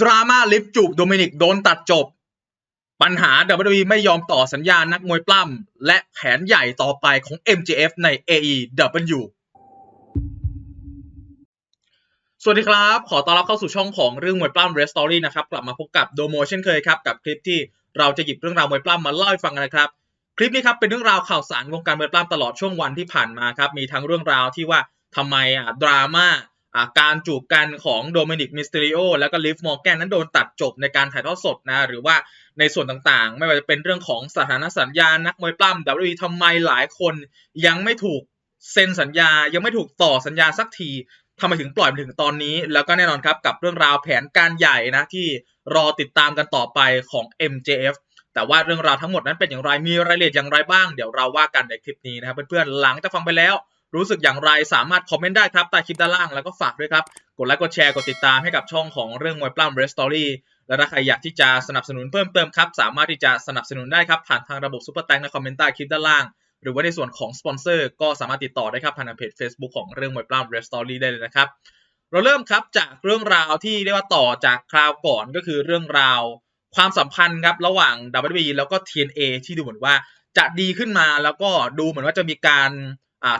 ดราม่าลิฟต์จูบโดมินิกโดนตัดจบ ปัญหา WWE ไม่ยอมต่อสัญญานักมวยปล้ำ และแผนใหญ่ต่อไปของ MJF ใน AEW สวัสดีครับ ขอต้อนรับเข้าสู่ช่องของเรื่องมวยปล้ำ Red Story นะครับ กลับมาพบกับโดโมเช่นเคยครับ กับคลิปที่เราจะหยิบเรื่องราวมวยปล้ำมาเล่าให้ฟังกันนะครับ คลิปนี้ครับเป็นเรื่องราวข่าวสารวงการมวยปล้ำตลอดช่วงวันที่ผ่านมาครับ มีทั้งเรื่องราวที่ว่าทำไมอะดราม่า การจูบกันของโดมินิกมิสเตริโอแล้วก็ลิฟมอร์แกนนั้นโดนตัดจบในการถ่ายทอดสดนะ หรือว่าในส่วนต่างๆ ไม่ว่าจะเป็นเรื่องของสถานะสัญญา นักมวยปล้ำ WWE ทำไมหลายคนยังไม่ถูกเซ็นสัญญา ยังไม่ถูกต่อสัญญาสักทีทำไมถึงปล่อยมาถึงตอนนี้ แล้วก็แน่นอนครับกับเรื่องราวแผนการใหญ่นะที่รอติดตามกันต่อไปของ MJF แต่ว่าเรื่องราวทั้งหมดนั้นเป็นอย่างไรมีรายละเอียดอย่างไรบ้าง เดี๋ยวเราว่ากันในคลิปนี้นะครับเพื่อนๆหลังจากฟังไปแล้ว รู้สึกอย่างไรสามารถคอมเมนต์ได้ครับใต้คลิปด้านล่างแล้วก็ฝากด้วยครับ กดไลค์กดแชร์กดติดตามให้กับช่องของเรื่องมวยปล้ำเรสตอรี่และถ้าใครอยากที่จะสนับสนุนเพิ่มเติมครับ สามารถที่จะสนับสนุนได้ครับผ่านทางระบบซุปเปอร์แตงในคอมเมนต์ใต้คลิปด้านล่าง หรือว่าในส่วนของสปอนเซอร์ก็สามารถติดต่อได้ครับผ่านทางเพจ Facebook ของเรื่องมวยปล้ำเรสตอรี่ได้เลยนะครับเราเริ่มครับจากเรื่องราวที่เรียกว่าต่อจากคราวก่อนก็คือเรื่องราวความสัมพันธ์ครับระหว่าง WWE แล้วก็ TNA ที่ดูเหมือนว่าจะดีขึ้นมาแล้วก็ดูเหมือนว่าจะมีการ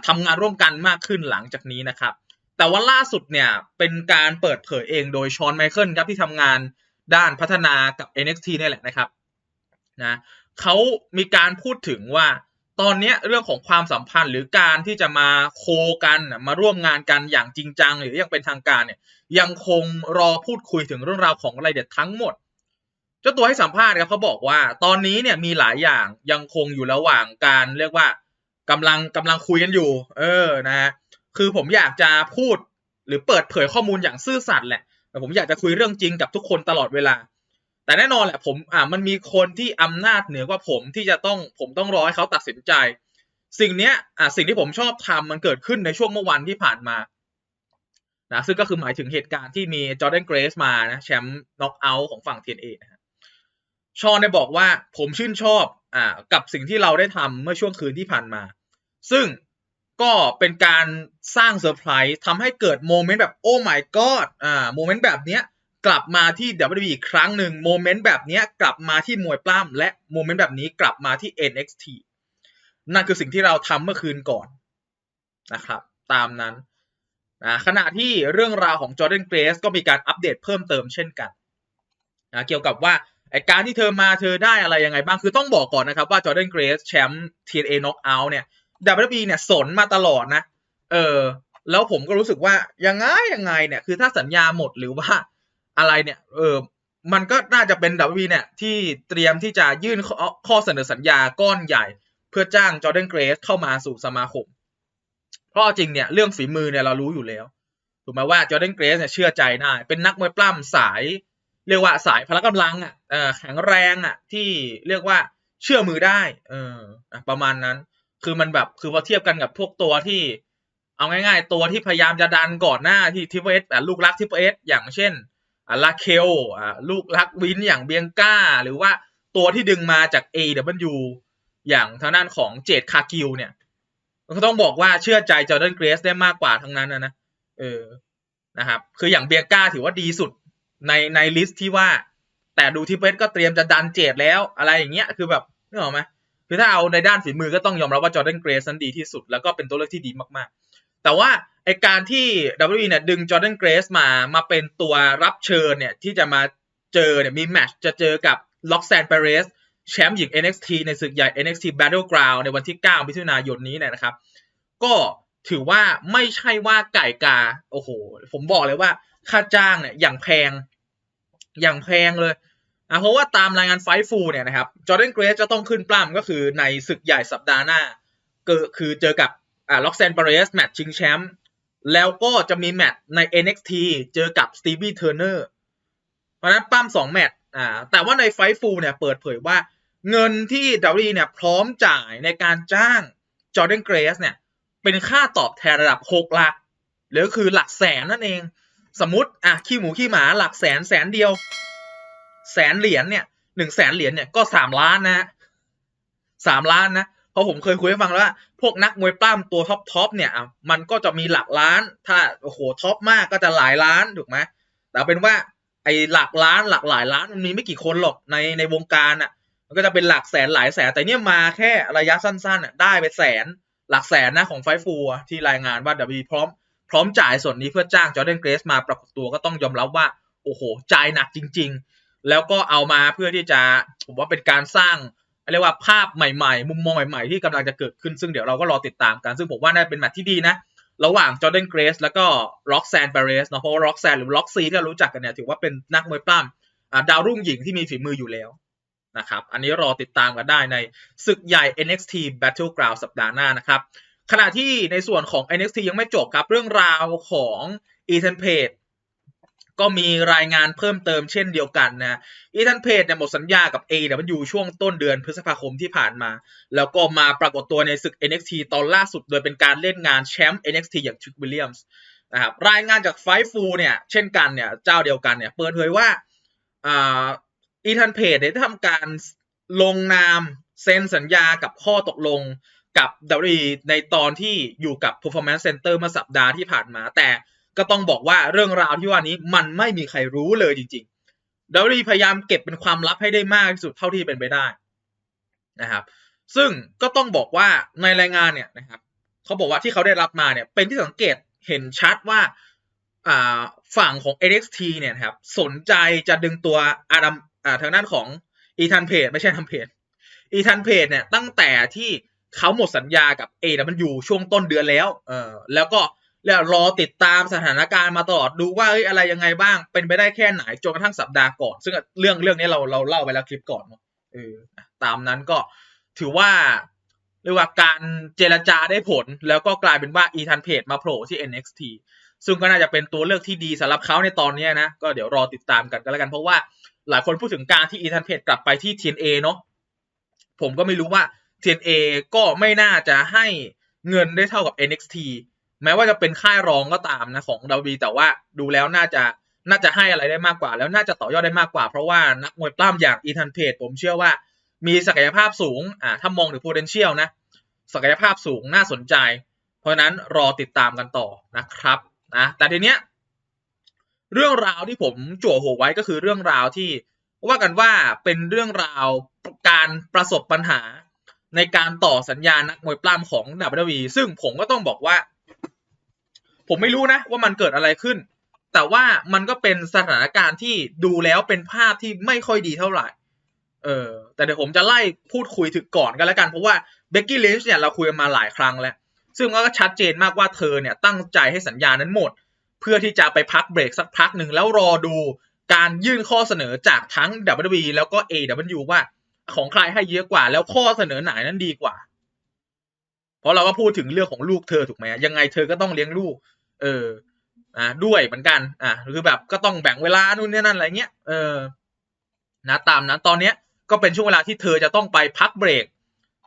ทำงานร่วมกันมากขึ้นหลังจากนี้นะครับ แต่ว่าล่าสุดเนี่ยเป็นการเปิดเผยเองโดยชอนไมเคิลครับที่ทำงานด้านพัฒนากับ NXT นี่แหละนะครับนะเขามีการพูดถึงว่าตอนนี้เรื่องของความสัมพันธ์หรือการที่จะมาโคกันมาร่วมงานกันอย่างจริงจัง หรือยังเป็นทางการเนี่ยยังคงรอพูดคุยถึงเรื่องราวของรายเอียดทั้งหมด เจ้าตัวให้สัมภาษณ์ครับเขาบอกว่าตอนนี้เนี่ยมีหลายอย่างยังคงอยู่ระหว่างการเรียกว่า กำลังกำลังคุยกันอยู่ เออนะฮะคือผมอยากจะพูดหรือเปิดเผยข้อมูลอย่างซื่อสัตย์แหละแต่ผมอยากจะคุยเรื่องจริงกับทุกคนตลอดเวลา แต่แน่นอนแหละผมอ่ามันมีคนที่อำนาจเหนือกว่าผมที่จะต้องผมต้องรอให้เขาตัดสินใจ สิ่งเนี้ยอ่าสิ่งที่ผมชอบทำมันเกิดขึ้นในช่วงเมื่อวันที่ผ่านมานะซึ่งก็คือหมายถึงเหตุการณ์ที่มีจอร์แดนเกรสมานะแชมป์น็อกเอาท์ของฝั่ง TNA นะฮะชอนได้บอกว่าผมชื่นชอบอ่ากับสิ่งที่เราได้ทำเมื่อช่วงคืนที่ผ่านมา ซึ่งก็เป็นการสร้างเซอร์ไพรส์ทำให้เกิดโมเมนต์แบบโอ้ my god อ่าโมเมนต์แบบเนี้ยกลับมาที่ WWE อีกครั้งหนึ่งโมเมนต์แบบนี้กลับมาที่มวยปล้ำและโมเมนต์แบบนี้กลับมาที่ NXT นั่นคือสิ่งที่เราทำเมื่อคืนก่อนนะครับ ตามนั้นนะขณะที่เรื่องราวของจอร์แดนเกรสก็มีการอัปเดตเพิ่มเติมเช่นกันนะเกี่ยวกับว่าไอการที่เธอมาเธอได้อะไรยังไงบ้าง คือต้องบอกก่อนนะครับว่าจอร์แดนเกรสแชมป์ TNA Knockout เนี่ย WWE เนี่ยสนมาตลอดนะ เออ แล้วผมก็รู้สึกว่ายังไงยังไงเนี่ย คือถ้าสัญญาหมดหรือว่าอะไรเนี่ย เออ มันก็น่าจะเป็นดับเบเนี่ยที่เตรียมที่จะยื่นข้อขอเสนอสัญญาก้อนใหญ่ เพื่อจ้างจอร์แดนเกรสเข้ามาสู่สมาคม เพราะจริงเนี่ยเรื่องฝีมือเนี่ยเรารู้อยู่แล้วถูกไหมว่าจอร์แดนเกรสเนี่ยเชื่อใจได้ เป็นนักมวยปล้ำสาย เรียกว่าสายพละกำลังอะแข็งแรงอะที่เรียกว่าเชื่อมือได้ เออประมาณนั้น คือมันแบบคือพอเทียบกันกับพวกตัวที่ เอาง่ายๆ ตัวที่พยายามจะดันก่อนหน้าที่ทิปเอสลูกรักทิปเอสอย่างเช่นลาเคลลูกรักวินอย่างเบียงก้า หรือว่าตัวที่ดึงมาจาก AW อย่างทางด้านของเจดคากิลเนี่ยก็ต้องบอกว่าเชื่อใจจอร์แดนเกรสได้มากกว่าทั้งนั้นนะนะเออนะครับคืออย่างเบียงก้าถือว่าดีสุดในในลิสต์ที่ว่า แต่ดูทิปเอสก็เตรียมจะดันเจดแล้วอะไรอย่างเงี้ยคือแบบนึกออกไหม คือถ้าเอาในด้านฝีมือก็ต้องยอมรับว่าจอร์แดนเกรสนั้นดีที่สุด แล้วก็เป็นตัวเลือกที่ดีมากๆ แต่ว่าไอการที่ WWE เนี่ยดึงจอร์แดนเกรสมามาเป็นตัวรับเชิญเนี่ยที่จะมาเจอเนี่ยมีแมชจะเจอกับล็อกแซนเปเรสแชมป์หญิง NXT ในศึกใหญ่ NXT Battleground ในวันที่ 9 มิถุนายนนี้เนี่ยนะครับ ก็ถือว่าไม่ใช่ว่าไก่กา โอ้โห ผมบอกเลยว่าค่าจ้างเนี่ยอย่างแพง อย่างแพงเลย อะเพราะว่าตามรายงานไฟฟูเนี่ยนะครับจอร์แดนเกรสจะต้องขึ้นปล้ำก็คือในศึกใหญ่สัปดาห์หน้าก็คือเจอกับอ่าล็อกแซนเปเรสแมตช์ชิงแชมป์แล้วก็จะมีแมตช์ใน NXT เจอกับสตีวีเทอร์เนอร์เพราะนั้นปั้มสองแมตช์อ่าแต่ว่าในไฟฟูเนี่ยเปิดเผยว่าเงินที่ดาวีเนี่ยพร้อมจ่ายในการจ้างจอร์แดนเกรสเนี่ยเป็นค่าตอบแทนระดับหกหลักหรือคือหลักแสนนั่นเอง สมมติอะขี้หมูขี้หมาหลักแสนแสนเดียว แสนเหรียญเนี่ยหนึ่งแสนเหรียญเนี่ยก็สามล้านนะสามล้านนะเพราะผมเคยคุยให้ฟังแล้วว่า พวกนักมวยปล้ำตัวท็อปท็อปเนี่ยมันก็จะมีหลักล้าน ถ้าโอ้โหท็อปมากก็จะหลายล้านถูกไหมแต่เป็นว่าไอหลักล้านหลักหลายล้านมันมีไม่กี่คนหรอกในในวงการอะ มันก็จะเป็นหลักแสนหลายแสน แต่เนี่ยมาแค่ระยะสั้นๆอะได้ไปแสนหลักแสนนะของไฟฟูที่รายงานว่า w พร้อมพร้อมจ่ายส่วนนี้เพื่อจ้างจอร์แดนเกรสมาปรากฏตัวก็ต้องยอมรับว่า โอ้โห จ่ายหนักจริง ๆ แล้วก็เอามาเพื่อที่จะผมว่าเป็นการสร้างเรียกว่าภาพใหม่ๆ มุมมองใหม่ๆ ที่กำลังจะเกิดขึ้นซึ่งเดี๋ยวเราก็รอติดตามกัน ซึ่งผมว่าน่าเป็นแมตช์ที่ดีนะ ระหว่างจอร์แดนเกรสแล้วก็ร็อกแซนเปเรสเนาะเพราะว่าร็อกแซนหรือร็อกซีที่เรารู้จักกันเนี่ยถือว่าเป็นนักมวยปล้ำดาวรุ่งหญิงที่มีฝีมืออยู่แล้วนะครับอันนี้รอติดตามกันได้ในศึกใหญ่ NXT Battleground สัปดาห์หน้านะครับขณะที่ในส่วนของ NXT ยังไม่จบครับเรื่องราวของ Ethan Page ก็มีรายงานเพิ่มเติมเช่นเดียวกันนะอีทันเพจเนี่ยหมดสัญญากับ AW ช่วงต้นเดือนพฤษภาคมที่ผ่านมา แล้วก็มาปรากฏตัวในศึก NXT ตอนล่าสุด โดยเป็นการเล่นงานแชมป์ NXT อย่างชุกวิลเลียมส์นะครับรายงานจากไฟฟูเนี่ยเช่นกันเนี่ยเจ้าเดียวกันเนี่ยเปิดเผยว่าอ่าอีทันเพจได้ทำการลงนามเซ็นสัญญากับข้อตกลงกับ WWE ในตอนที่อยู่กับ Performance Center เมื่อสัปดาห์ที่ผ่านมาแต่ ก็ต้องบอกว่าเรื่องราวที่ว่านี้มันไม่มีใครรู้เลยจริงๆ WWE พยายามเก็บเป็นความลับให้ได้มากที่สุดเท่าที่เป็นไปได้นะครับ ซึ่งก็ต้องบอกว่าในรายงานเนี่ยนะครับเขาบอกว่าที่เขาได้รับมาเนี่ยเป็นที่สังเกตเห็นชัดว่าฝั่งของ NXT เนี่ยครับสนใจจะดึงตัวอาดัมอ่าทางด้านของอีธานเพจไม่ใช่ทำเพจอีธานเพจเนี่ยตั้งแต่ที่เขาหมดสัญญากับ AW ช่วงต้นเดือนแล้วเออแล้วก็ แล้วรอติดตามสถานการณ์มาตลอดดูว่าเอ้ยอะไรยังไงบ้าง เป็นไปได้แค่ไหนจนกระทั่งสัปดาห์ก่อน ซึ่งเรื่องเรื่องนี้เราเราเล่าไปแล้วคลิปก่อนเนาะเออตามนั้นก็ถือว่าเรียกว่าการเจรจาได้ผล แล้วก็กลายเป็นว่าอีทันเพจมาโผล่ที่ NXT ซึ่งก็น่าจะเป็นตัวเลือกที่ดีสำหรับเขาในตอนนี้นะ ก็เดี๋ยวรอติดตามกันก็แล้วกันเพราะว่าหลายคนพูดถึงการที่อีทันเพจกลับไปที่ TNA เนาะผมก็ไม่รู้ว่า TNA ก็ไม่น่าจะให้เงินได้เท่ากับ NXT แม้ว่าจะเป็นค่ายรองก็ตามนะของดาวีแต่ว่าดูแล้วน่าจะน่าจะให้อะไรได้มากกว่า แล้วน่าจะต่อยอดได้มากกว่า เพราะว่านักมวยปล้ำอย่างอีธานเพจผมเชื่อว่ามีศักยภาพสูงอ่าถ้ามองถึง potential นะ ศักยภาพสูงน่าสนใจ เพราะฉะนั้นรอติดตามกันต่อนะครับนะแต่ทีเนี้ยเรื่องราวที่ผมจั่วหัวไว้ก็คือเรื่องราวที่ว่ากันว่าเป็นเรื่องราวการประสบปัญหาในการต่อสัญญานักมวยปล้ำของดับเบิลวีซึ่งผมก็ต้องบอกว่า ผมไม่รู้นะว่ามันเกิดอะไรขึ้น แต่ว่ามันก็เป็นสถานการณ์ที่ดูแล้วเป็นภาพที่ไม่ค่อยดีเท่าไหร่เออแต่เดี๋ยวผมจะไล่พูดคุยถึงก่อนกันแล้วกันเพราะว่าเบกกี้ลินช์เนี่ยเราคุยมาหลายครั้งแล้ว ซึ่งก็ชัดเจนมากว่าเธอเนี่ยตั้งใจให้สัญญานั้นหมด เพื่อที่จะไปพักเบรกสักพักหนึ่งแล้วรอดูการยื่นข้อเสนอจากทั้ง WWE แล้วก็ AW ว่าของใครให้เยอะกว่า แล้วข้อเสนอไหนนั้นดีกว่า เพราะเราก็พูดถึงเรื่องของลูกเธอถูกไหมยังไงเธอก็ต้องเลี้ยงลูก เอออ่าด้วยเหมือนกัน อ่าคือแบบก็ต้องแบ่งเวลานู่นนี่นั่นอะไรเงี้ยเออนะตามนั้นตอนเนี้ยก็เป็นช่วงเวลาที่เธอจะต้องไปพักเบรก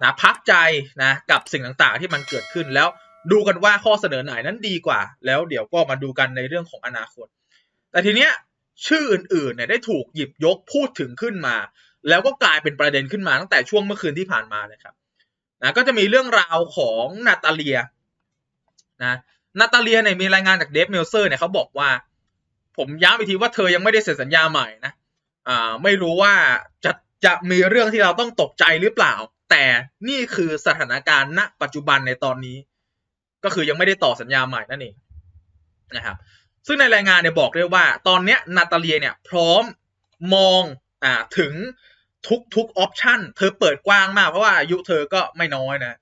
นะพักใจนะกับสิ่งต่างๆที่มันเกิดขึ้นแล้วดูกันว่าข้อเสนอไหนนั้นดีกว่า แล้วเดี๋ยวก็มาดูกันในเรื่องของอนาคต แต่ทีเนี้ยชื่ออื่นๆเนี่ยได้ถูกหยิบยกพูดถึงขึ้นมา แล้วก็กลายเป็นประเด็นขึ้นมาตั้งแต่ช่วงเมื่อคืนที่ผ่านมาเลยครับนะก็จะมีเรื่องราวของนาตาเลียนะ นาตาเลียเนี่ยมีรายงานจากเดฟเมลเซอร์เนี่ยเขาบอกว่า ผมย้ำอีกทีว่าเธอยังไม่ได้เซ็นสัญญาใหม่นะอ่าไม่รู้ว่าจะจะมีเรื่องที่เราต้องตกใจหรือเปล่า แต่นี่คือสถานการณ์ณ ปัจจุบันในตอนนี้ ก็คือยังไม่ได้ต่อสัญญาใหม่นั่นเองนะครับซึ่งในรายงานเนี่ยบอกเลยว่า ตอนเนี้ยนาตาเลียเนี่ยพร้อมมองอ่าถึงทุกทุกออปชันเธอเปิดกว้างมากเพราะว่าอายุเธอก็ไม่น้อยนะ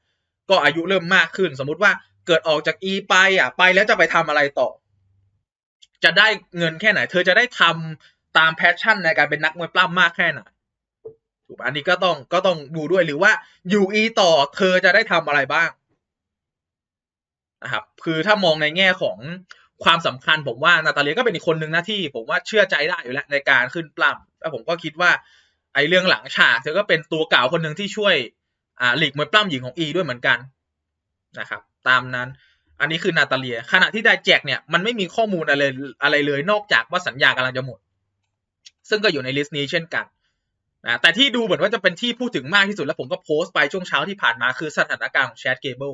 ก็อายุเริ่มมากขึ้น สมมุติว่า เกิดออกจากอีไปอะ ไปแล้วจะไปทำอะไรต่อ จะได้เงินแค่ไหน เธอจะได้ทำตามแพชชั่นในการเป็นนักมวยปล้ำมากแค่ไหนถูกอันนี้ก็ต้องก็ต้องดูด้วยหรือว่าอยู่อีต่อ เธอจะได้ทำอะไรบ้างนะครับคือถ้ามองในแง่ของความสำคัญผมว่านาตาเลียก็เป็นอีกคนหนึ่งนะที่ ผมว่าเชื่อใจได้อยู่แล้วในการขึ้นปล้ำแล้วผมก็คิดว่าไอ้เรื่องหลังฉากเธอก็เป็นตัวเก่าคนหนึ่งที่ช่วยอ่าหลีกมวยปล้ำหญิงของอีด้วยเหมือนกัน นะครับตามนั้นอันนี้คือนาตาเลีย ขณะที่ได้แจกเนี่ยมันไม่มีข้อมูลอะไรอะไรเลยนอกจากว่าสัญญากำลังจะหมด ซึ่งก็อยู่ในลิสต์นี้เช่นกันนะแต่ที่ดูเหมือนว่าจะเป็นที่พูดถึงมากที่สุด แล้วผมก็โพสต์ไปช่วงเช้าที่ผ่านมาคือสถานการณ์ของแชทเกเบิล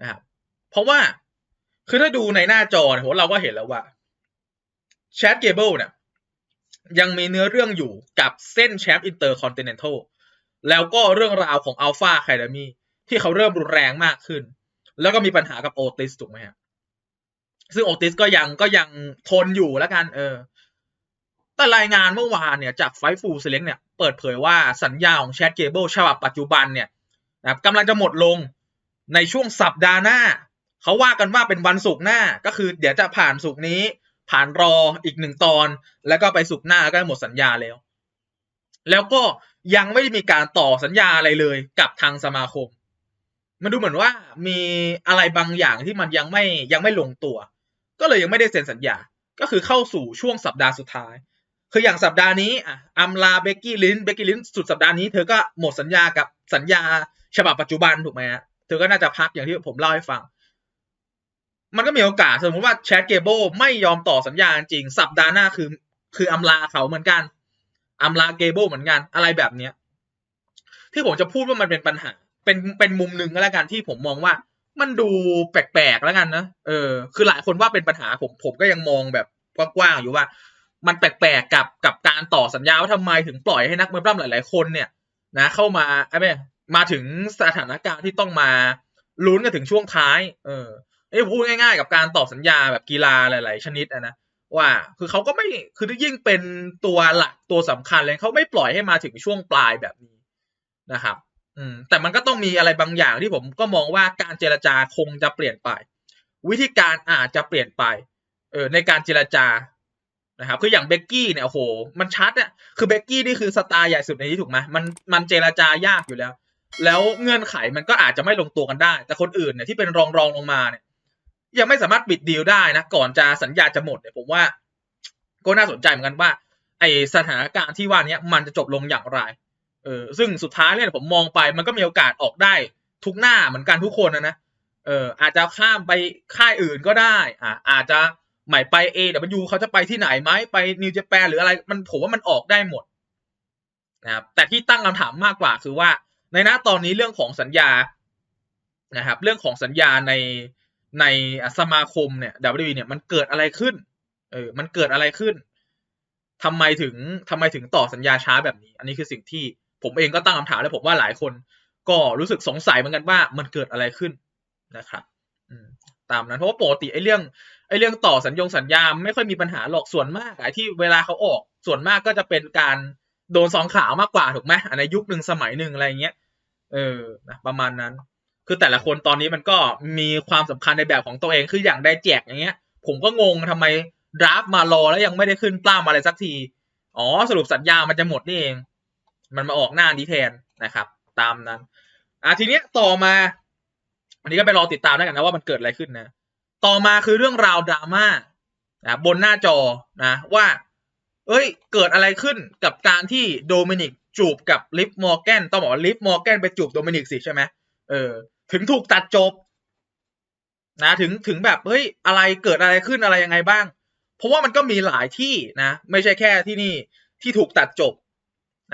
นะครับเพราะว่าคือถ้าดูในหน้าจอเนี่ยเราก็เห็นแล้วว่าแชทเกเบิลเนี่ยยังมีเนื้อเรื่องอยู่กับเส้นแชมป์อินเตอร์คอนติเนนทัลแล้วก็เรื่องราวของอัลฟาไคดามี ที่เขาเริ่มรุนแรงมากขึ้น แล้วก็มีปัญหากับโอติสถูกไหมฮะซึ่งโอติสก็ยังก็ยังทนอยู่แล้วกัน เออ แต่รายงานเมื่อวานเนี่ยจากไฟฟูเซเลงเนี่ยเปิดเผยว่าสัญญาของแชทเกเบิลฉบับปัจจุบันเนี่ยนะกำลังจะหมดลงในช่วงสัปดาห์หน้า เขาว่ากันว่าเป็นวันศุกร์หน้า ก็คือเดี๋ยวจะผ่านศุกร์นี้ ผ่านรออีกหนึ่งตอน แล้วก็ไปศุกร์หน้าก็หมดสัญญาแล้ว แล้วก็ยังไม่ได้มีการต่อสัญญาอะไรเลยกับทางสมาคม มันดูเหมือนว่ามีอะไรบางอย่างที่มันยังไม่ยังไม่ลงตัว ก็เลยยังไม่ได้เซ็นสัญญา ก็คือเข้าสู่ช่วงสัปดาห์สุดท้าย คืออย่างสัปดาห์นี้อะอัมลาเบกกี้ลินเบกกี้ลินสุดสัปดาห์นี้เธอก็หมดสัญญากับสัญญาฉบับปัจจุบันถูกไหมฮะเธอก็น่าจะพักอย่างที่ผมเล่าให้ฟัง มันก็มีโอกาสสมมติว่าแชทเกเบิลไม่ยอมต่อสัญญาจริง สัปดาห์หน้าคือ คืออัมลาเขาเหมือนกันอัมลาเกเบิลเหมือนกันอะไรแบบเนี้ย ที่ผมจะพูดว่ามันเป็นปัญหา เป็นเป็นมุมหนึ่งก็แล้วกันที่ผมมองว่า มันดูแปลกๆแล้วกันนะเออ คือหลายคนว่าเป็นปัญหาผมผมก็ยังมองแบบกว้างๆอยู่ว่า มันแปลกๆกับกับการต่อสัญญาว่าทำไมถึงปล่อยให้นักมวยปล้ำหลาย ๆคนเนี่ย นะ เข้ามาไอ้แม่มาถึงสถานการณ์ที่ต้องมาลุ้นกันถึงช่วงท้าย เออไอ้พูดง่าย ๆ กับการต่อสัญญาแบบกีฬาหลาย ๆ ชนิดอะนะว่าคือเขาก็ไม่คือยิ่งเป็นตัวหลักตัวสำคัญเลยเขาไม่ปล่อยให้มาถึงช่วงปลายแบบนี้นะครับ อืมแต่มันก็ต้องมีอะไรบางอย่างที่ผมก็มองว่าการเจรจาคงจะเปลี่ยนไป วิธีการอาจจะเปลี่ยนไป เออในการเจรจานะครับคืออย่างเบกกี้เนี่ยโอ้โห มันชัดอะคือเบกกี้นี่คือสตาร์ใหญ่สุดในนี้ถูกไหมมันมันเจรจายากอยู่แล้ว แล้วเงื่อนไขมันก็อาจจะไม่ลงตัวกันได้ แต่คนอื่นเนี่ยที่เป็นรองรองลงมาเนี่ย ยังไม่สามารถปิดดีลได้นะก่อนจะสัญญาจะหมดเนี่ยผมว่า ก็น่าสนใจเหมือนกันว่า ไอสถานการณ์ที่ว่านี้มันจะจบลงอย่างไร เออซึ่งสุดท้ายเนี่ยผมมองไปมันก็มีโอกาสออกได้ทุกหน้าเหมือนกันทุกคนนะนะเอออาจจะข้ามไปค่ายอื่นก็ได้อ่าอาจจะหมายไปเอแต่มันยูเขาจะไปที่ไหนไหมไปนิวเจแปนหรืออะไรมันผมว่ามันออกได้หมดนะครับแต่ที่ตั้งคำถามมากกว่าคือว่า ในณตอนนี้เรื่องของสัญญานะครับ เรื่องของสัญญาในในสมาคมเนี่ย WWE เนี่ยมันเกิดอะไรขึ้น เออ มันเกิดอะไรขึ้นทำไมถึงทำไมถึงต่อสัญญาช้าแบบนี้ อันนี้คือสิ่งที่ ผมเองก็ตั้งคำถามและผมว่าหลายคน ก็รู้สึกสงสัยเหมือนกันว่ามันเกิดอะไรขึ้นนะครับตามนั้นเพราะว่าปกติไอ้เรื่องไอ้เรื่องต่อสัญญงสัญญาไม่ค่อยมีปัญหาหรอกส่วนมากไอ้ที่เวลาเขาออกส่วนมากก็จะเป็นการโดนสองขาวมากกว่าถูกไหมในยุคหนึ่งสมัยหนึ่งอะไรเงี้ยเออนะประมาณนั้น คือแต่ละคนตอนนี้มันก็มีความสำคัญในแบบของตัวเองคืออย่างได้แจกอย่างเงี้ย ผมก็งงทำไมดราฟมารอแล้วยังไม่ได้ขึ้นปล้ามอะไรสักที อ๋อสรุปสัญญามันจะหมดนี่เอง มันมาออกหน้านี้แทนนะครับ ตามนั้น อะทีเนี้ยต่อมาอันนี้ก็ไปรอติดตามแล้วกันนะว่ามันเกิดอะไรขึ้นนะ ต่อมาคือเรื่องราวดราม่านะบนหน้าจอนะว่า เอ้ย เกิดอะไรขึ้นกับการที่โดมินิกจูบกับลิฟมอร์แกนต้องบอกว่าลิฟมอร์แกนไปจูบโดมินิกสิใช่ไหมเออ ถึงถูกตัดจบ นะถึงถึงแบบเฮ้ยอะไรเกิดอะไรขึ้นอะไรยังไงบ้าง เพราะว่ามันก็มีหลายที่นะ ไม่ใช่แค่ที่นี่ที่ถูกตัดจบ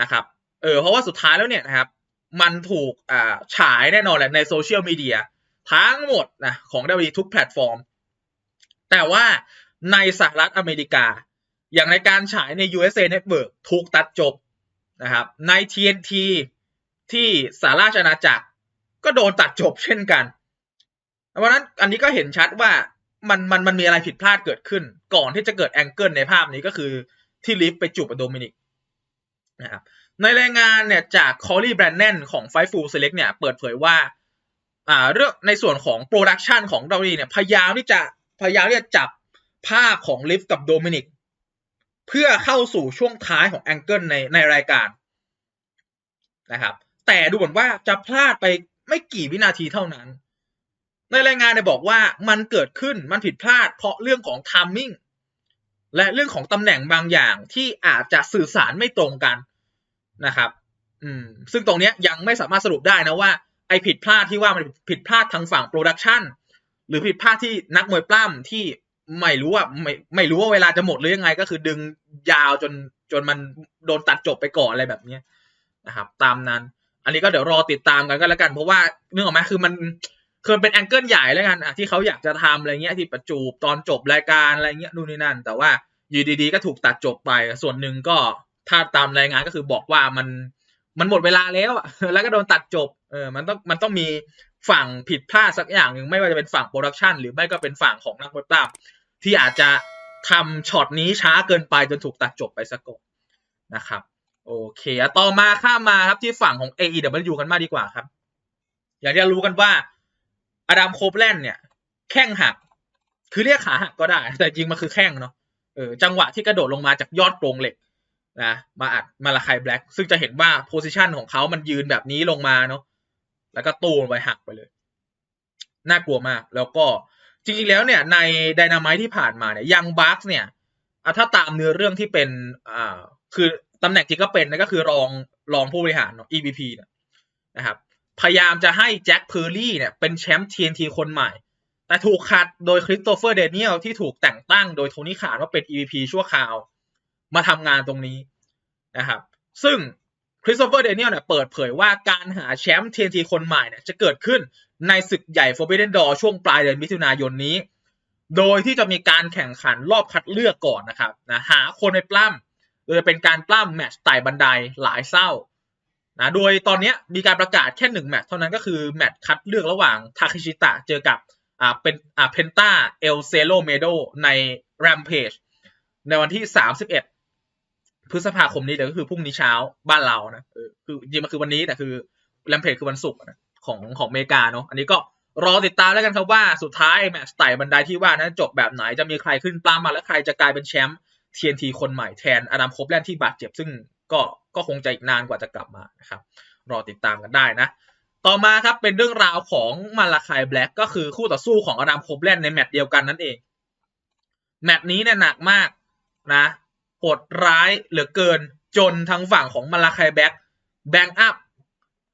นะครับ ออเพราะว่าสุดท้ายแล้วเนี่ยนะครับ มันถูกอ่าฉายแน่นอนแหละในโซเชียลมีเดียทั้งหมดนะของ WWE ทุกแพลตฟอร์ม แต่ว่าในสหรัฐอเมริกา อย่างในการฉายใน USA Network ถูกตัดจบนะครับใน TNT ที่สหราชอาจักรก็โดนตัดจบเช่นกัน เพราะนั้นอันนี้ก็เห็นชัดว่ามันมันมันมีอะไรผิดพลาดเกิดขึ้น ก่อนที่จะเกิดแองเกิลในภาพนี้ก็คือที่ลิฟไปจูบโดมินิกนะครับ ในรายงานเนี่ยจากคอลลี่แบรนแนนของไฟฟูเซเล็กเนี่ยเปิดเผยว่าอ่าเรื่องในส่วนของโปรดักชันของเราเนี่ยพยายามที่จะพยายามที่จะจับภาพของลิฟกับโดมินิกเพื่อเข้าสู่ช่วงท้ายของแองเกิลในในรายการนะครับ แต่ดูเหมือนว่าจะพลาดไปไม่กี่วินาทีเท่านั้น ในรายงานเนี่ยบอกว่ามันเกิดขึ้นมันผิดพลาดเพราะเรื่องของทามมิ่งและเรื่องของตำแหน่งบางอย่างที่อาจจะสื่อสารไม่ตรงกัน นะครับ อืม ซึ่งตรงนี้ยังไม่สามารถสรุปได้นะว่าไอผิดพลาดที่ว่ามันผิดพลาดทางฝั่งโปรดักชันหรือผิดพลาดที่นักมวยปล้ำที่ไม่รู้ว่าไม่ไม่รู้ว่าเวลาจะหมดหรือยังไง ก็คือดึงยาวจนจนมันโดนตัดจบไปก่อนอะไรแบบนี้นะครับ ตามนั้น อันนี้ก็เดี๋ยวรอติดตามกันก็แล้วกัน เพราะว่าเนื่องออกมาคือมันคือมันเป็นแองเกิลใหญ่แล้วกันอะที่เขาอยากจะทำอะไรเงี้ยที่ประจูบตอนจบรายการอะไรเงี้ยนู่นนี่นั่น แต่ว่าอยู่ดีๆ ก็ถูกตัดจบไปส่วนหนึ่งก็ ถ้าตามรายงานก็คือบอกว่ามันมันหมดเวลาแล้วอะแล้วก็โดนตัดจบเออมันต้องมันต้องมีฝั่งผิดพลาดสักอย่างหนึ่งไม่ว่าจะเป็นฝั่งโปรดักชันหรือไม่ก็เป็นฝั่งของนักมวยปล้ำที่อาจจะทำช็อตนี้ช้าเกินไปจนถูกตัดจบไปสักก่อนนะครับ โอเคต่อมาข้ามมาครับที่ฝั่งของ AEW กันมากดีกว่าครับ อย่างที่รู้กันว่าอดัมโคปแลนเนี่ย แข้งหัก คือเรียกขาหักก็ได้ แต่จริงมันคือแข้งเนาะเออจังหวะที่กระโดดลงมาจากยอดโปรงเหล็ก นะมาอัดมาลาคายแบล็กซึ่งจะเห็นว่าโพซิชันของเขามันยืนแบบนี้ลงมาเนาะแล้วก็ตู้ลงไปหักไปเลย น่ากลัวมาก แล้วก็จริงๆแล้วเนี่ย ในไดนาไมที่ผ่านมาเนี่ยยังบัคเนี่ยถ้าตามเนื้อเรื่องที่เป็นอ่าคือตำแหน่งจริงก็เป็นนะก็คือรองรองผู้บริหารเนาะ EVP เนี่ยนะครับพยายามจะให้แจ็คเพอร์ลี่เนี่ยเป็นแชมป์ TNT คนใหม่ แต่ถูกขัดโดยคริสโตเฟอร์เดเนียลที่ถูกแต่งตั้งโดยโทนี่ขาดว่าเป็น EVP ชั่วคราว มาทำงานตรงนี้นะครับ ซึ่งคริสโตเฟอร์เดเนียลเนี่ยเปิดเผยว่าการหาแชมป์ TNT คนใหม่เนี่ยจะเกิดขึ้นในศึกใหญ่ Forbidden Door ช่วงปลายเดือนมิถุนายนนี้ โดยที่จะมีการแข่งขันรอบคัดเลือกก่อนนะครับนะหาคนไปปล้ำโดยเป็นการปล้ำแมตช์ไต่บันไดหลายเศร้านะโดยตอนนี้มีการประกาศแค่หนึ่งแมตช์เท่านั้นก็คือแมตช์คัดเลือกระหว่างทาคิชิตะเจอกับอ่าเป็นอ่าเพนต้าเอลเซโลเมโดใน Rampage ในวันที่ 31 พฤษภาคมนี้เดี๋ยวก็คือพรุ่งนี้เช้าบ้านเรานะเออคือจริงมันคือวันนี้แต่คือ Rampage คือวันศุกร์นะของของอเมริกาเนาะอันนี้ก็รอติดตามแล้วกันครับว่าสุดท้ายแมตช์ไต่บันไดที่ว่านั้นจบแบบไหนจะมีใครขึ้นปล้ำมาและใครจะกลายเป็นแชมป์ TNT คนใหม่แทนอดัมโคบแลนที่บาดเจ็บซึ่งก็ก็คงจะอีกนานกว่าจะกลับมานะครับรอติดตามกันได้นะ ต่อมาครับเป็นเรื่องราวของมาลาคายแบล็กก็คือคู่ต่อสู้ของอดัมโคบแลนในแมตช์เดียวกันนั่นเองแมตช์นี้เนี่ยหนักมากนะ ดร้ายเหลือเกินจนทางฝั่งของมาลาคายแบ็กแบงอัพ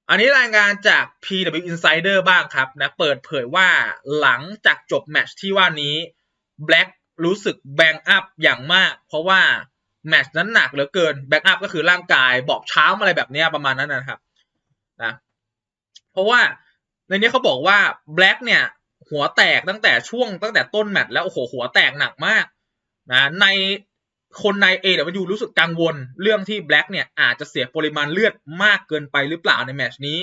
อันนี้รายงานจาก PW Insider บ้างครับนะเปิดเผยว่าหลังจากจบแมตช์ที่ว่านี้แบ็กรู้สึกแบงอัพอย่างมาก เพราะว่าแมตช์นั้นหนักเหลือเกินแบงอัพก็คือร่างกายบอบช้ำอะไรแบบนี้ประมาณนั้นนะครับนะเพราะว่าในนี้เขาบอกว่าแบล็กเนี่ย หัวแตกตั้งแต่ช่วงตั้งแต่ต้นแมตช์แล้วโอ้โหหัวแตกหนักมากนะใน คนใน A เดี๋ยวรู้สึกกังวลเรื่องที่แบล็กเนี่ยอาจจะเสียปริมาณเลือดมากเกินไปหรือเปล่าในแมชนี้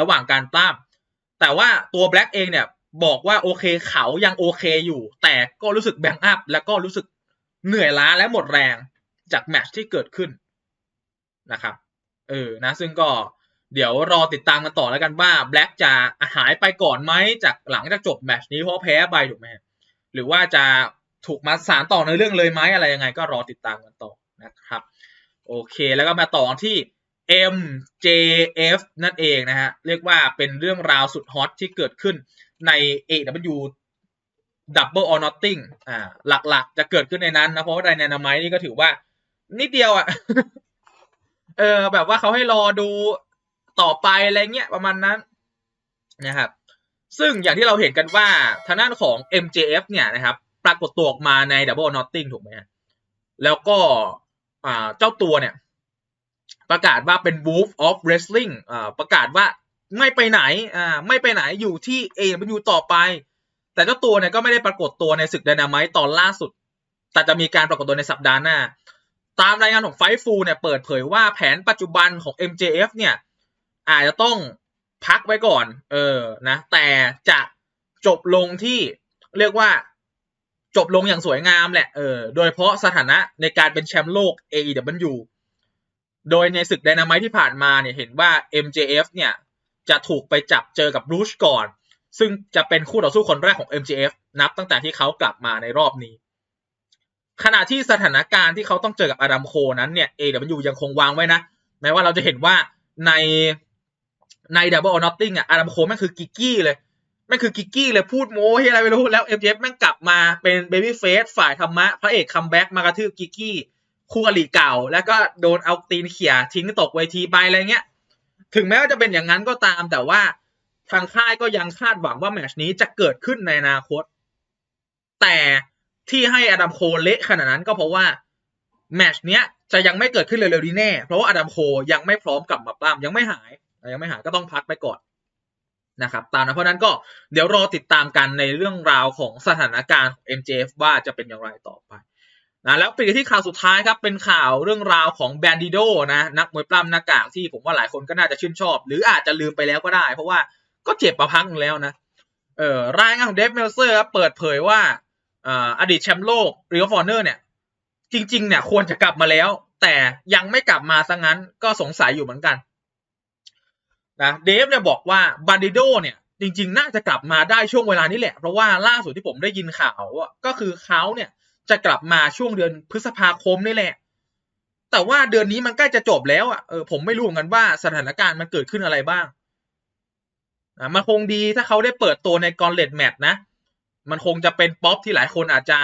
ระหว่างการปล้ำแต่ว่าตัวแบล็กเองเนี่ยบอกว่าโอเคเขายังโอเคอยู่ แต่ก็รู้สึกแบงอัพแล้วก็รู้สึกเหนื่อยล้าและหมดแรงจากแมชที่เกิดขึ้นนะครับเออนะซึ่งก็เดี๋ยวรอติดตามกันต่อแล้วกันว่าแบล็กจะหายไปก่อนไหมจากหลังจากจบแมชนี้เพราะแพ้ไปถูกไหมหรือว่าจะ ถูกมาสารต่อในเรื่องเลยไหมอะไรยังไง ก็รอติดตามกันต่อนะครับ โอเคแล้วก็มาต่อที่ MJF นั่นเองนะฮะ เรียกว่าเป็นเรื่องราวสุดฮอตที่เกิดขึ้นใน AW Double or Nothing อ่า หลักๆ จะเกิดขึ้นในนั้นนะ เพราะว่าไดนาไมนี่ก็ถือว่า นิดเดียวอะ่ะ เออ แบบว่าเขาให้รอดูต่อไปอะไรเงี้ยประมาณนั้นนะครับ ซึ่งอย่างที่เราเห็นกันว่าทางด้านของ MJF เนี่ยนะครับ ปรากฏตัวออกมาใน Double or Nothing ถูกไหมฮะแล้วก็เจ้าตัวเนี่ย ประกาศว่าเป็น Wolf of Wrestling อ่าประกาศว่าไม่ไปไหนอ่าไม่ไปไหนอยู่ที่ AW ต่อไป แต่เจ้าตัวเนี่ยก็ไม่ได้ปรากฏตัวในศึก Dynamite ตอนล่าสุด แต่จะมีการปรากฏตัวในสัปดาห์หน้า ตามรายงานของไฟฟูเนี่ยเปิดเผยว่าแผนปัจจุบันของ MJF เนี่ยอาจจะต้องพักไว้ก่อน เออนะ แต่จะจบลงที่เรียกว่า จบลงอย่างสวยงามแหละเออโดยเพราะสถานะในการเป็นแชมป์โลก AEW โดยในศึกไดนาไมที่ผ่านมาเนี่ยเห็นว่า MJF เนี่ยจะถูกไปจับเจอกับรูชก่อน ซึ่งจะเป็นคู่ต่อสู้คนแรกของ MJF นับตั้งแต่ที่เขากลับมาในรอบนี้ ขณะที่สถานการณ์ที่เขาต้องเจอกับอาดัมโคนั้นเนี่ย AEW ยังคงวางไว้นะแม้ว่าเราจะเห็นว่าในใน Double or Nothing อะอาดัมโคแม่งคือกิกกี้เลย ม่คือกิกกี้เลยพูดโม้ที่อะไรไม่รู้แล้ว MJF แม่งกลับมาเป็นเบบี้เฟสฝ่ายธรรมะ พระเอกคัมแบ็กมากระทืบกิกกี้ คู่อริเก่า แล้วก็โดนเอาตีนเขี่ยทิ้งตกเวทีไปอะไรเงี้ย ถึงแม้ว่าจะเป็นอย่างนั้นก็ตาม แต่ว่าทางค่ายก็ยังคาดหวังว่าแมชนี้จะเกิดขึ้นในอนาคต แต่ที่ให้อดัมโคเละขนาดนั้นก็เพราะว่าแมชเนี้ยจะยังไม่เกิดขึ้นเร็วๆนี้แน่ เพราะว่าอดัมโคยังไม่พร้อมกลับมาปล้ำยังไม่หายยังไม่หายก็ต้องพักไปก่อน นะครับตามนะเพราะนั้นก็เดี๋ยวรอติดตามกันในเรื่องราวของสถานการณ์ MJF ว่าจะเป็นอย่างไรต่อไปนะแล้วปิดกันที่ข่าวสุดท้ายครับเป็นข่าวเรื่องราวของแบนดิโดนะนักมวยปล้ำหน้ากากที่ผมว่าหลายคนก็น่าจะชื่นชอบ หรืออาจจะลืมไปแล้วก็ได้ เพราะว่าก็เจ็บมาพักนึงแล้วนะเออรายงานของเดฟเมลเซอร์ครับเปิดเผยว่าอดีตแชมป์โลกเริโอฟอร์เนอร์เนี่ย จริง ๆ เนี่ยควรจะกลับมาแล้ว แต่ยังไม่กลับมาซะงั้นก็สงสัยอยู่เหมือนกัน นะเดฟเนี่ยบอกว่าบันดิโดเนี่ยจริงๆ น่าจะกลับมาได้ช่วงเวลานี้แหละ เพราะว่าล่าสุดที่ผมได้ยินข่าวก็คือเขาเนี่ยจะกลับมาช่วงเดือนพฤษภาคมนี่แหละ แต่ว่าเดือนนี้มันใกล้จะจบแล้วอะเออผมไม่รู้เหมือนกันว่าสถานการณ์มันเกิดขึ้นอะไรบ้างอะมันคงดีถ้าเขาได้เปิดตัวในกอนเลดแมตนะ มันคงจะเป็นป๊อปที่หลายคนอาจจะ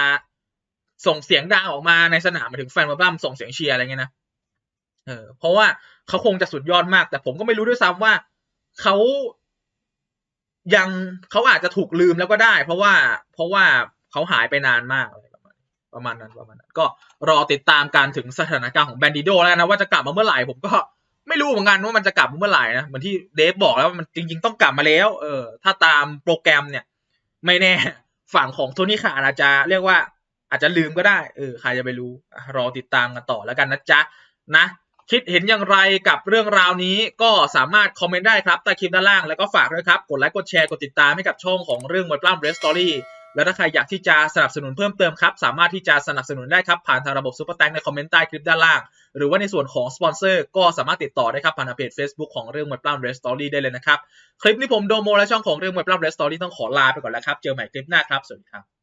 ส่งเสียงดังออกมาในสนามมาถึงแฟนบอลบ้ามส่งเสียงเชียร์อะไรเงี้ยนะเออเพราะว่า เขาคงจะสุดยอดมาก แต่ผมก็ไม่รู้ด้วยซ้ำว่าเขายังเขาอาจจะถูกลืมแล้วก็ได้ เพราะว่า เพราะว่าเขาหายไปนานมากอะไรประมาณประมาณนั้นประมาณนั้นก็รอติดตามการถึงสถานการณ์ของแบนดิโดแล้วนะว่าจะกลับมาเมื่อไหร่ผมก็ไม่รู้เหมือนกันว่ามันจะกลับมาเมื่อไหร่นะเหมือนที่เดฟบอกแล้วว่ามันจริง ๆ ต้องกลับมาแล้ว เออ ถ้าตามโปรแกรมเนี่ย ไม่แน่ฝั่งของโทนี่ขาอาจจะเรียกว่าอาจจะลืมก็ได้ เออ ใครจะไปรู้ รอติดตามกันต่อแล้วกันนะจ๊ะ นะ คิดเห็นอย่างไรกับเรื่องราวนี้ก็สามารถคอมเมนต์ได้ครับใต้คลิปด้านล่างแล้วก็ฝากด้วยครับ กดไลค์กดแชร์กดติดตามให้กับช่องของเรื่องมวยปล้ำเรสตอรี่แล้วถ้าใครอยากที่จะสนับสนุนเพิ่มเติมครับ สามารถที่จะสนับสนุนได้ครับ ผ่านทางระบบซุปเปอร์แตงในคอมเมนต์ใต้คลิปด้านล่าง หรือว่าในส่วนของสปอนเซอร์ก็สามารถติดต่อได้ครับ ผ่านทางเพจ Facebook ของเรื่องมวยปล้ำเรสตอรี่ได้เลยนะครับ คลิปนี้ผมโดโมและช่องของเรื่องมวยปล้ำเรสตอรี่ต้องขอลาไปก่อนแล้วครับเจอใหม่คลิปหน้าครับสวัสดีครับ